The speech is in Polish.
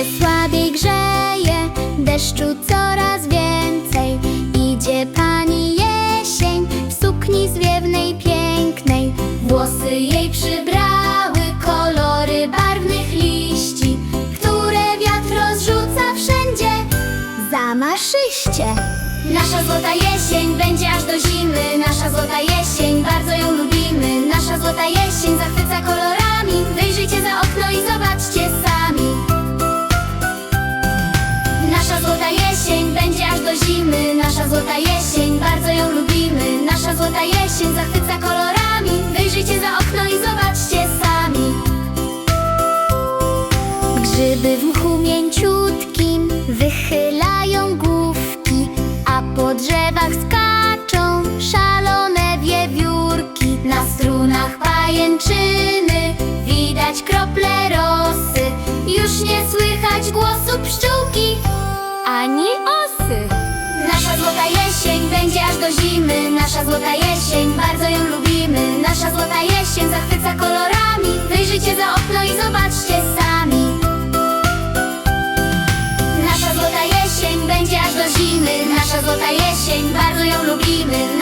Słaby słabiej grzeje, deszczu coraz więcej. Idzie pani jesień w sukni zwiewnej pięknej. Włosy jej przybrały kolory barwnych liści Które wiatr rozrzuca wszędzie Zamaszyście Nasza złota jesień będzie aż do zimy. Nasza złota jesień, bardzo ją lubimy. Nasza złota jesień zachwyca kolory złota jesień zachwyca kolorami Wyjrzyjcie za okno i zobaczcie sami Grzyby w mchu mięciutkim wychylają główki, a po drzewach skaczą szalone wiewiórki. Na strunach pajęczyny widać krople rosy Już nie słychać głosu pszczółki Ani osy. Złota jesień, bardzo ją lubimy. Nasza złota jesień zachwyca kolorami. Wyjrzyjcie za okno i zobaczcie sami. Nasza złota jesień będzie aż do zimy. Nasza złota jesień, bardzo ją lubimy